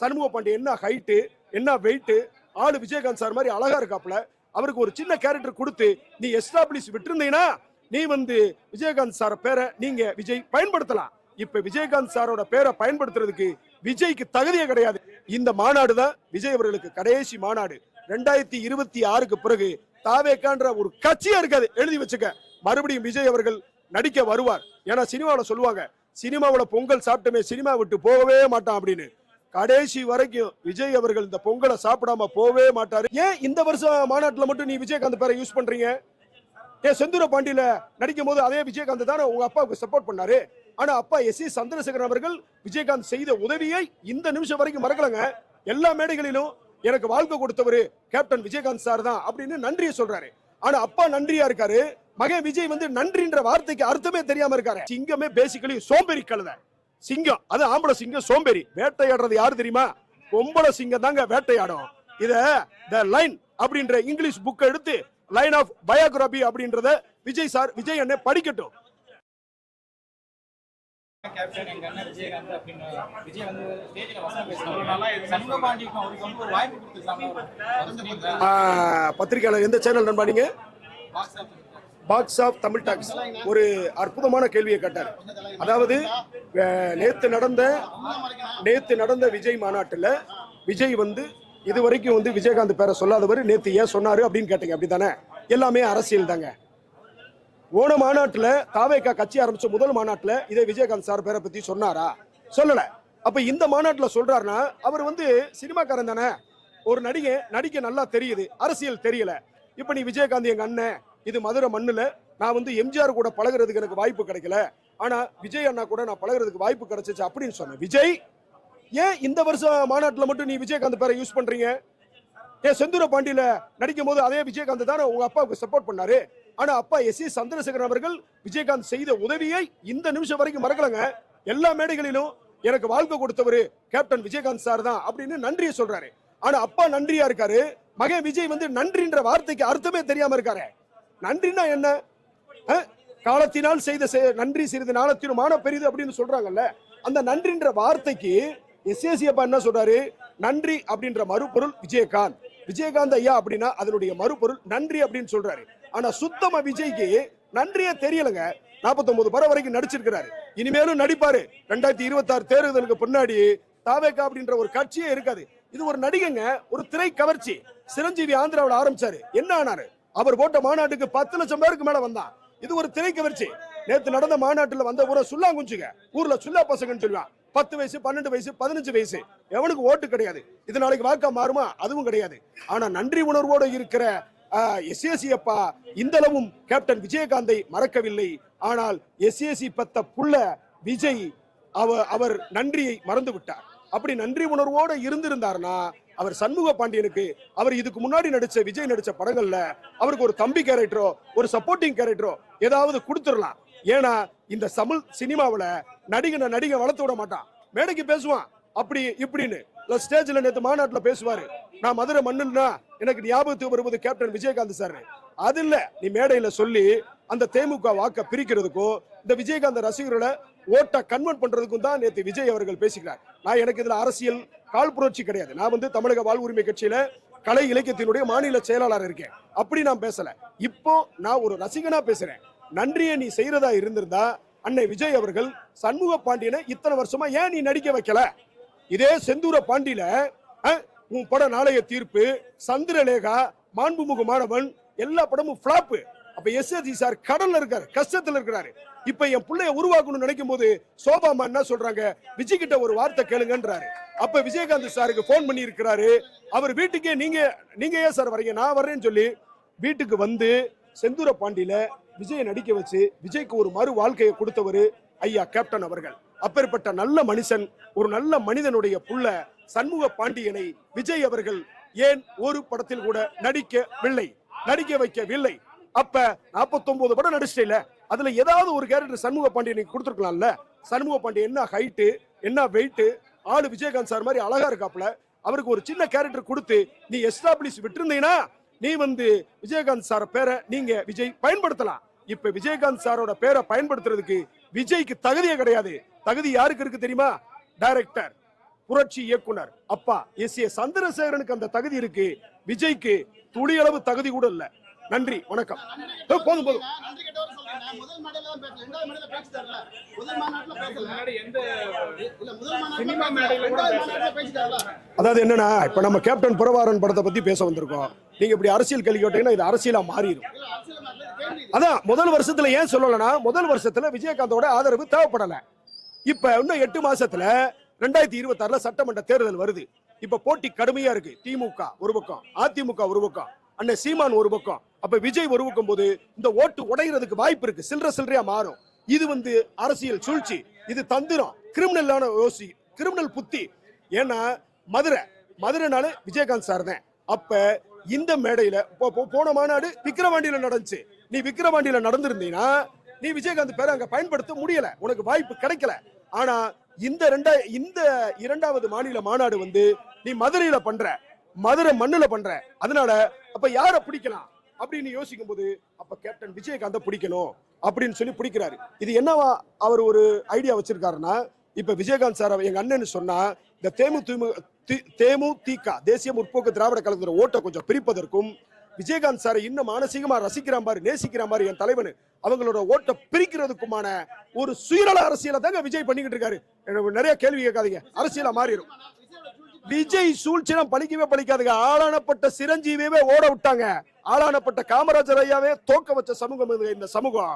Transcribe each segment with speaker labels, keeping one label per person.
Speaker 1: சண்முக பாண்டிய என்ன ஹைட்டு என்ன வெயிட்டு ஆளு விஜயகாந்த் சார் மாதிரி அழகா இருக்காப்ல அவருக்கு ஒரு சின்ன கேரக்டர் கொடுத்து நீ எஸ்டாப்ளிஷ் விட்டுருந்தீங்கன்னா நீ வந்து விஜயகாந்த் சார பேரை நீங்க விஜய் பயன்படுத்தலாம். இப்ப விஜயகாந்த் சாரோட பேரை பயன்படுத்துறதுக்கு விஜய்க்கு தகுதியே கிடையாது. இந்த மாநாடு தான் விஜய் அவர்களுக்கு கடைசி மாநாடு. ரெண்டாயிரத்தி இருபத்தி ஆறுக்கு பிறகு தாவேக்கான்ற ஒரு கட்சியா இருக்காது. எழுதி வச்சுக்க. மறுபடியும் விஜய் அவர்கள் நடிக்க வருவார். ஏன்னா சினிமாவில் சொல்லுவாங்க சினிமாவோட பொங்கல் சாப்பிட்டுமே சினிமா விட்டு போகவே மாட்டான் அப்படின்னு. கடைசி வரைக்கும் விஜய் அவர்கள் இந்த பொங்கலை சாப்பிடாம போகவே மாட்டாரு. ஏன் இந்த வருஷம் மாநாட்டுல மட்டும் நீ விஜயகாந்த் பேரை யூஸ் பண்றீங்க? ஏன் செந்தூர பாண்டியில நடிக்கும் போது அதே விஜயகாந்த் தானே உங்க அப்பாவுக்கு சப்போர்ட் பண்ணாரு? ஆனா அப்பா எஸ் சி சந்திரசேகரன் அவர்கள் விஜயகாந்த் செய்த உதவியை இந்த நிமிஷம் வரைக்கும் மறக்கலங்க. எல்லா மேடைகளிலும் எனக்கு வாழ்க்கை கொடுத்தவர் கேப்டன் விஜயகாந்த் சார் தான் அப்படின்னு நன்றியை சொல்றாரு. ஆனா அப்பா நன்றியா இருக்காரு. மகன் விஜய் வந்து நன்றின்ற வார்த்தைக்கு அர்த்தமே தெரியாம இருக்காரு. இங்கமே பேசிக்கலி சோம்பேறி கழுதை சிங்கம் அது ஆம்பளை சிங்கம் சோம்பேறி. வேட்டையாடுறது யாரு தெரியுமா? பொம்பளை சிங்கம் தாங்க வேட்டையாடும். இத த லைன் அப்படின்ற இங்கிலீஷ் புக் எடுத்து லைன் ஆஃப் பயோகிராபி அப்படின்றத விஜய் சார் விஜய் படிக்கட்டும்.
Speaker 2: அண்ணன்
Speaker 1: ஆஹ், பத்திரிக்கையாளர் எந்த சேனல் நண்பா நீங்க? பாக்ஸ் ஆஃப் தமிழ் டாக்ஸ் ஒரு அற்புதமான கேள்வியை கேட்டார். அதாவது நேற்று நடந்த நேற்று நடந்த விஜய் மாநாட்டில் விஜய் வந்து இது வரைக்கும் வந்து விஜயகாந்த் பேரை சொல்லாதவர் நேற்று ஏன் சொன்னார் அப்படின்னு கேட்டீங்க. அப்படித்தானே? எல்லாமே அரசியல் தாங்க. ஓன மாநாட்டில் தாவேக்கா கட்சி ஆரம்பித்த முதல் மாநாட்டில் இதே விஜயகாந்த் சார் பேரை பற்றி சொன்னாரா? சொல்லலை. அப்போ இந்த மாநாட்டில் சொல்கிறாருன்னா அவர் வந்து சினிமாக்காரன் தானே. ஒரு நடிகை நடிக்க நல்லா தெரியுது. அரசியல் தெரியல. இப்போ நீ விஜயகாந்த் எங்கள் அண்ணன் இது மதுரை மண்ணில் நான் வந்து எம்ஜிஆர் கூட பழகுறதுக்கு எனக்கு வாய்ப்பு கிடைக்கல. ஆனால் விஜய் அண்ணா கூட நான் பழகுறதுக்கு வாய்ப்பு கிடைச்சிச்சு அப்படின்னு சொன்னேன். விஜய் ஏன் இந்த வருஷம் மாநாட்டில் மட்டும் நீ விஜயகாந்த் பேரை யூஸ் பண்ணுறீங்க ஏன் செந்தூர பாண்டியில நடிக்கும் போது அதே விஜயகாந்த் தானே உங்கள் அப்பாவுக்கு சப்போர்ட் பண்ணாரு? ஆனால் அப்பா எஸ் சி சந்திரசேகரன் அவர்கள் விஜயகாந்த் செய்த உதவியை இந்த நிமிஷம் வரைக்கும் மறக்கலங்க. எல்லா மேடைகளிலும் எனக்கு வாழ்க்கை கொடுத்தவர் கேப்டன் விஜயகாந்த் சார் தான் அப்படின்னு நன்றியை சொல்றாரு. ஆனா அப்பா நன்றியா இருக்காரு. மகன் விஜய் வந்து நன்றின்ற வார்த்தைக்கு அர்த்தமே தெரியாம இருக்காரு. நன்றினா என்ன? காலத்தினால் செய்த நன்றி சிறிது நாளத்திலும் மான பெரிது அப்படின்னு சொல்றாங்கல்ல. அந்த நன்றின்ற வார்த்தைக்கு எஸ்ஏசி அப்பா என்ன சொல்றாரு? நன்றி அப்படின்ற மறுபொருள் விஜயகாந்த். விஜயகாந்த் ஐயா அப்படின்னா அதனுடைய மறுபொருள் நன்றி அப்படின்னு சொல்றாரு. ஆனா சுத்தமா விஜய்க்கு நன்றியே தெரியலங்க. 49 படம் வரைக்கும் நடிச்சிருக்கிறாரு. இனிமேலும் நடிப்பாரு. ரெண்டாயிரத்தி இருபத்தி ஆறு தேர்தலுக்கு பின்னாடி தாவேக்கா அப்படின்ற ஒரு கட்சியே இருக்காது. இது ஒரு நடிகைங்க ஒரு திரை கவர்ச்சி சிரஞ்சீவி ஆந்திராவில் ஆரம்பிச்சாரு. என்ன ஆனாரு? அவர் போட்ட மாநாட்டுக்கு பத்து லட்சம் பேருக்கு மேல வந்தான் இது ஒரு திரை கவர்ச்சி. நேத்து நடந்த மாநாட்டுல வந்த ஊரை சுல்லாங்குஞ்சுங்க. ஊர்ல சுல்லா பசங்கன்னு சொல்லுவான் பத்து வயசு பன்னெண்டு வயசு பதினஞ்சு வயசு. எவனுக்கு ஓட்டு கிடையாது. இது நாளைக்கு வாக்கா மாறுமா? அதுவும் கிடையாது. ஆனா நன்றி உணர்வோடு இருக்கிற எஸ்எஸ்சி அப்பா இந்த அளவும் கேப்டன் விஜயகாந்தை மறக்கவில்லை. ஆனால் எஸ்ஏசி பத்த புள்ள விஜய் அவர் நன்றியை மறந்து விட்டார். அப்படி நன்றி உணர்வோடு இருந்திருந்தாருன்னா அவர் சண்முக பாண்டியனுக்கு அவர் இதுக்கு முன்னாடி நடிச்ச விஜய் நடிச்ச படங்கள்ல அவருக்கு ஒரு தம்பி கேரக்டரோ ஒரு சப்போர்ட்டிங் கேரக்டரோ ஏதாவது கொடுத்துடலாம். ஏன்னா இந்த தமிழ் சினிமாவுல நடிகனை நடிகை வளர்த்து விட மாட்டான். மேடைக்கு பேசுவான். அப்படி இப்படின்னு. ஸ்டேஜ்ல நேத்து மாநாட்டுல பேசுவாரு. நான் மதுரை மண்ணுன்னா எனக்கு ஞாபகத்துக்கு வருவது கேப்டன் விஜயகாந்த் சார் அது இல்ல. நீ மேடையில சொல்லி அந்த தேமுக வாக்க பிரிக்கிறதுக்கும் இந்த விஜயகாந்த் ரசிகர்களை ஓட்டை கன்வெர்ட் பண்ணுறதுக்கும் தான் நேத்து விஜய் அவர்கள் பேசிக்கிறார். நான் எனக்கு இதில் அரசியல் கால் புரட்சி கிடையாது. நான் வந்து தமிழக வாழ் உரிமை கட்சியில கலை இலக்கியத்தினுடைய மாநில செயலாளர் இருக்கேன். அப்படி நான் பேசல. இப்போ நான் ஒரு ரசிகனா பேசுறேன். நன்றியை நீ செய்யறதா இருந்திருந்தா அன்னை விஜய் அவர்கள் சண்முக பாண்டியனை இத்தனை வருஷமா ஏன் நீ நடிக்க வைக்கல? இதே செந்தூர பாண்டியில உன் படம் நாளைய தீர்ப்பு சந்திரலேகா மாண்புமுக மாணவன் எல்லா படமும் ஃபிளாப் அப்ப எஸ்எஸ்சி சார் கடல்ல இருக்காரு கஷ்டத்துல இருக்கிறாரு. இப்ப என் பிள்ளைய உருவாக்கணும்னு நினைக்கும் போது சோபாமா என்ன சொல்றாங்க? விஜய் கிட்ட ஒரு வார்த்தை கேளுங்கன்றாரு. அப்ப விஜயகாந்த் சாருக்கு போன் பண்ணி இருக்கிறாரு அவர் வீட்டுக்கே நீங்க நீங்க ஏன் சார் வரீங்க? நான் வர்றேன்னு சொல்லி வீட்டுக்கு வந்து செந்தூர பாண்டியில விஜயை நடிக்க வச்சு விஜய்க்கு ஒரு மறு வாழ்க்கையை கொடுத்தவர் ஐயா கேப்டன் அவர்கள். அப்பேற்பட்ட நல்ல மனுஷன் ஒரு நல்ல மனிதனுடைய புள்ள சண்முக பாண்டியனை விஜய் அவர்கள் ஏன் ஒரு படத்தில் கூட நடிக்கவில்லை? நடிக்க வைக்கவில்லை. அப்ப 49 படம் நடிச்சிட்டேல அதுல ஏதாவது ஒரு கேரக்டர் சண்முக பாண்டியனுக்கு கொடுத்துருக்கலாம்ல. சண்முக பாண்டியன் என்ன ஹைட்டு என்ன வெயிட் ஆளு விஜயகாந்த் சார் மாதிரி அழகா இருக்காப்ல அவருக்கு ஒரு சின்ன கேரக்டர் கொடுத்து நீ எஸ்டாப்ளிஷ் விட்டுருந்தீங்கன்னா நீ வந்து விஜயகாந்த் சார பேரை நீங்க விஜய் பயன்படுத்தலாம். இப்ப விஜயகாந்த் சாரோட பேரை பயன்படுத்துறதுக்கு விஜய்க்கு தகுதியே கிடையாது. தகுதி யாருக்கு இருக்கு தெரியுமா? டைரக்டர் புரட்சி இயக்குனர். அப்பா எஸ் ஏ சந்திரசேகரனுக்கு அந்த தகுதி இருக்கு. விஜய்க்கு துளியளவு தகுதி கூட இல்ல. நன்றி வணக்கம். போதும் போதும். அதாவது என்னன்னா இப்ப நம்ம கேப்டன் புரவாரன் படத்தை பத்தி பேச வந்திருக்கோம். நீங்க இப்படி அரசியல் கேள்வி கேட்டீங்கன்னா இது அரசியலா மாறிடும். அதான் முதல் வருஷத்துல ஏன் சொல்லலைன்னா முதல் வருஷத்துல விஜயகாந்தோட ஆதரவு தேவைப்படல. இப்ப இன்னும் எட்டு மாசத்துல ரெண்டாயிரத்தி இருபத்தி ஆறுல சட்டமன்ற தேர்தல் வருது. இப்ப போட்டி கடுமையா இருக்கு. திமுக ஒரு பக்கம் அதிமுக ஒரு பக்கம். அண்ணன் சீமான் ஒரு பக்கம். அப்ப விஜய் ஒரு பக்கம் போது இந்த ஓட்டு உடையிறதுக்கு வாய்ப்பு இருக்கு. சில்லற சில்லறையா மாறும். இது வந்து அரசியல் சூழ்ச்சி. இது தந்திரம். கிரிமினலான யோசி கிரிமினல் புத்தி. ஏன்னா மதுரை மதுரைனால விஜயகாந்த் சார் தான். அப்ப இந்த மேடையில போ- போ- போன மாநாடு விக்கிரவாண்டியில நடந்துச்சு. நீ விக்கிரவாண்டியில நடந்திருந்தீங்கன்னா நீ விஜயகாந்த் பேரை அங்க பயன்படுத்த முடியல. உனக்கு வாய்ப்பு கிடைக்கல. ஆனா இந்த ரெண்டா இந்த இரண்டாவது மாநில மாநாடு வந்து நீ மதுரையில பண்ற. மதுரை மண்ணுல பண்ற. அதனால அப்ப யார பிடிக்கலாம் அப்படின்னு யோசிக்கும் போது அப்ப கேப்டன் விஜயகாந்த பிடிக்கணும் அப்படின்னு சொல்லி பிடிக்கிறாரு. இது என்னவா அவர் ஒரு ஐடியா வச்சிருக்காருன்னா இப்ப விஜயகாந்த் சார் எங்க அண்ணன் சொன்னா இந்த தேமு திமு தேமு திக தேசிய முற்போக்கு திராவிட கழகத்தோட ஓட்டை கொஞ்சம் பிரிப்பதற்கும் விஜயகாந்த் சாரை இன்னும் மானசீகமா ரசிக்கிற மாதிரி நேசிக்கிற மாதிரி என் தலைவன் அவங்களோட ஓட்டை பிரிக்கிறதுக்குமான ஒரு சுயநல அரசியலை தாங்க விஜய் பண்ணிக்கிட்டு இருக்காரு. எனக்கு நிறைய கேள்வி கேட்காதீங்க அரசியலா மாறிடும் விஜய் சூழ்ச்சினா பழிக்கவே பழிக்காதுங்க. ஆளானப்பட்ட சிரஞ்சீவியவே ஓட விட்டாங்க. ஆளானப்பட்ட காமராஜர் ஐயாவே தோக்க வச்ச சமூகம் இந்த சமூகம்.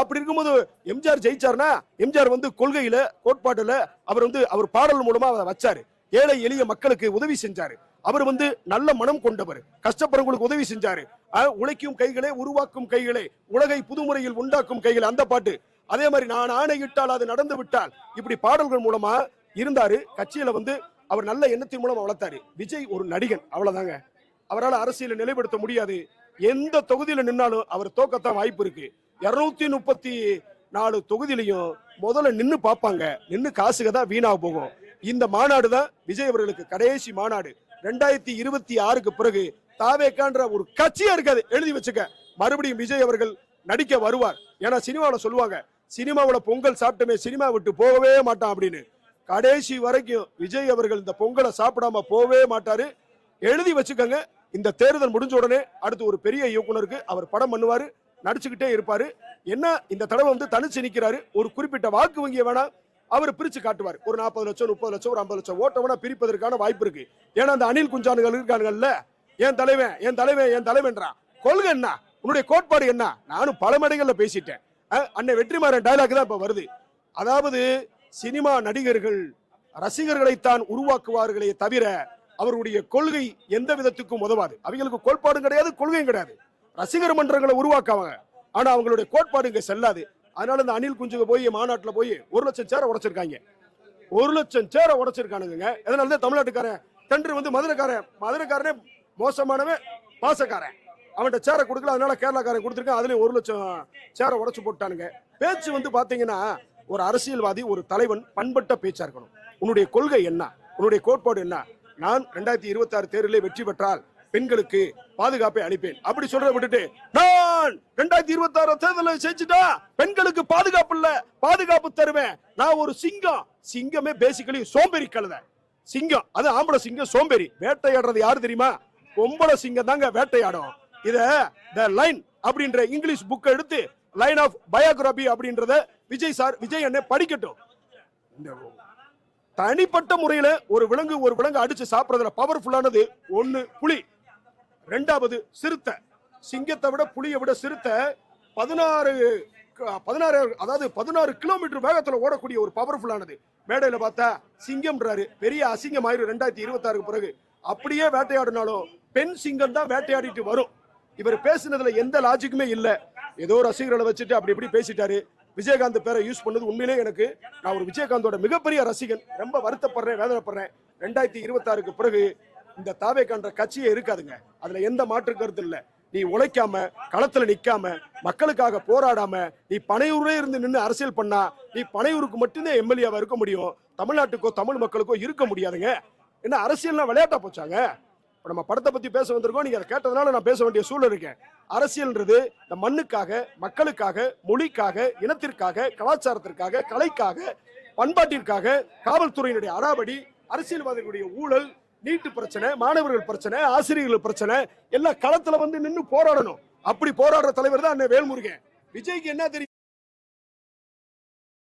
Speaker 1: அப்படி இருக்கும்போது எம்ஜிஆர் ஜெயிச்சார்னா எம்ஜிஆர் வந்து கொள்கையில கோட்பாட்டுல அவர் வந்து அவர் பாடல் மூலமா அதை வச்சாரு. ஏழை எளிய மக்களுக்கு உதவி செஞ்சாரு. அவர் வந்து நல்ல மனம் கொண்டவர். கஷ்டப்படுறவங்களுக்கு உதவி செஞ்சாரு. உழைக்கும் கைகளே உருவாக்கும் கைகளே உலகை புதுமுறையில் உண்டாக்கும் கைகளே அந்த பாட்டு. அதே மாதிரி நான் ஆணையிட்டால் அது நடந்து விட்டால் இப்படி பாடல்கள் மூலமா இருந்தாரு. கட்சியில வந்து அவர் நல்ல எண்ணத்தின் மூலம் வளர்த்தாரு. விஜய் ஒரு நடிகன் அவ்வளவுதாங்க. அவரால் அரசியலை நிலைப்படுத்த முடியாது. எந்த தொகுதியில நின்னாலும் அவர் தோக்கத்தான் வாய்ப்பு இருக்கு. இருநூத்தி முப்பத்தி நாலு தொகுதியிலையும் முதல்ல நின்று பார்ப்பாங்க. நின்று காசுக தான் வீணாக போகும். இந்த மாநாடு தான் விஜய் அவர்களுக்கு கடைசி மாநாடு. ரெண்டாயிரத்தி இருபத்தி ஆறுக்கு பிறகு தாவேக்கான்ற ஒரு கட்சியா இருக்காது. எழுதி வச்சுக்க. மறுபடியும் விஜய் அவர்கள் நடிக்க வருவார். ஏன்னா சினிமாவில் சொல்லுவாங்க சினிமாவில் பொங்கல் சாப்பிட்டுமே சினிமா விட்டு போகவே மாட்டான் அப்படின்னு. கடைசி வரைக்கும் விஜய் அவர்கள் இந்த பொங்கலை சாப்பிடாம போகவே மாட்டாரு. எழுதி வச்சுக்கோங்க. இந்த தேர்தல் முடிஞ்ச உடனே அடுத்து ஒரு பெரிய இயக்குனருக்கு அவர் படம் பண்ணுவாரு நடிச்சுக்கிட்டே இருப்பாரு. என்ன இந்த தடவை வந்து தனிச்சு நிற்கிறாரு ஒரு குறிப்பிட்ட வாக்கு வங்கிய வேணா அவர் பிரிச்சு காட்டுவார். ஒரு நாற்பது லட்சம் முப்பது லட்சம் ஒரு ஐம்பது லட்சம் ஓட்ட வேணா பிரிப்பதற்கான வாய்ப்பு இருக்கு. ஏன்னா அந்த அணில் குஞ்சானுகள் இருக்கானுங்கல்ல. என் தலைவன் என் தலைவன் என் தலைவன்றான் கொள்கை என்ன? உன்னுடைய கோட்பாடு என்ன? நானும் பல மேடைகள்ல பேசிட்டேன். அன்னை வெற்றிமாறன் டயலாக் தான் இப்போ வருது. அதாவது சினிமா நடிகர்கள் ரசிகர்களைத்தான் உருவாக்குவார்களே தவிர அவருடைய கொள்கை எந்த விதத்துக்கும் உதவாது. அவங்களுக்கு கோட்பாடும் கிடையாது கொள்கையும் கிடையாது. ரசிகர் மன்றங்களை உருவாக்குவாங்க ஆனா அவங்களுடைய கோட்பாடு இங்க செல்லாது. அதனால இந்த அணில் குஞ்சுங்க போய் மாநாட்டுல போய் ஒரு லட்சம் சேரை உடைச்சிருக்காங்க. ஒரு லட்சம் சேரை உடைச்சிருக்கானுங்க அதனால தான் தமிழ்நாட்டுக்காரன்? தன்று வந்து மதுரைக்காரன். மதுரைக்காரனே மோசமானவன் பாசக்காரன். அவன்கிட்ட சேரை கொடுக்கல அதனால கேரளாக்காரன் கொடுத்துருக்கான். அதுலயும் ஒரு லட்சம் சேரை உடைச்சு போட்டானுங்க. பேச்சு வந்து பாத்தீங்கன்னா ஒரு அரசியல்வாதி ஒரு தலைவன் பண்பட்ட பேச்சா இருக்கணும். உன்னுடைய கொள்கை என்ன? உன்னுடைய கோட்பாடு என்ன? நான் ரெண்டாயிரத்தி இருபத்தி ஆறு தேர்தலில் வெற்றி பெற்றால் பெண்களுக்கு பாதுகாப்பை அளிப்பேன். அப்படி சொல்றத விட்டுட்டு நான் ரெண்டாயிரத்தி இருபத்தி ஆறு தேர்தலில் செஞ்சுட்டா பெண்களுக்கு பாதுகாப்பு இல்ல. பாதுகாப்பு தருவேன். நான் ஒரு சிங்கம். சிங்கமே பேசிக்கலி சோம்பேறி கழுத. சிங்கம். அது ஆம்பளை சிங்கம் சோம்பேறி. வேட்டையாடுறது யாரு தெரியுமா? பொம்பளை சிங்கம் தாங்க வேட்டையாடும். இத த லைன் அப்படின்ற இங்கிலீஷ் புக்கை எடுத்து லைன் ஆஃப் பயோகிராபி அப்படின்றத விஜய் சார் விஜய் அண்ணன் படிக்கட்டும். இந்த தனிப்பட்ட முறையில ஒரு விலங்கு ஒரு விலங்கு அடிச்சு சாப்பிடுறதுல பவர்ஃபுல்லானது ஒன்று புலி. ரெண்டாவது சிறுத்தை. சிங்கத்தை விட புலியை விட சிறுத்தை பதினாறு பதினாறு அதாவது பதினாறு கிலோமீட்டர் வேகத்துல ஓடக்கூடிய ஒரு பவர்ஃபுல்லானது மேடையில பார்த்தா சிங்கம்ன்றாரு. பெரிய அசிங்கம் ஆயிரும் ரெண்டாயிரத்தி இருபத்தாறுக்கு பிறகு. அப்படியே வேட்டையாடினாலும் பெண் சிங்கம் தான் வேட்டையாடிட்டு வரும். இவர் பேசுனதுல எந்த லாஜிக்குமே இல்லை. ஏதோ ரசிகர்களை வச்சுட்டு அப்படி இப்படி பேசிட்டாரு. விஜயகாந்த் பேரை யூஸ் பண்ணது உண்மையிலே எனக்கு நான் ஒரு விஜயகாந்தோட மிகப்பெரிய ரசிகன். ரொம்ப வருத்தப்படுறேன் வேதனைப்படுறேன். ரெண்டாயிரத்தி இருபத்தாறுக்கு பிறகு இந்த தாவேக்கான்ற கட்சியே இருக்காதுங்க. அதுல எந்த மாற்று கருத்து இல்லை. நீ உழைக்காம களத்துல நிக்காம மக்களுக்காக போராடாம நீ பனையூரே இருந்து நின்று அரசியல் பண்ணா நீ பனையூருக்கு மட்டும்தான் எம்எல்ஏவா இருக்க முடியும். தமிழ்நாட்டுக்கோ தமிழ் மக்களுக்கோ இருக்க முடியாதுங்க. என்ன அரசியல்னா விளையாட்டா போச்சாங்க? இப்போ நம்ம படத்தை பற்றி பேச வந்திருக்கோம். நீங்கள் அதை கேட்டதுனால நான் பேச வேண்டிய சூழல் இருக்கேன். அரசியல்ன்றது இந்த மண்ணுக்காக மக்களுக்காக மொழிக்காக இனத்திற்காக கலாச்சாரத்திற்காக கலைக்காக பண்பாட்டிற்காக காவல்துறையினுடைய அடாபடி அரசியல்வாதிகளுடைய ஊழல் நீட்டு பிரச்சனை மாணவர்கள் பிரச்சனை ஆசிரியர்கள் பிரச்சனை எல்லாம் களத்துல வந்து நின்னு போராடணும். அப்படி போராடுற தலைவர் தான் அண்ணன் வேல்முருகன். விஜய்க்கு என்ன தெரியும்?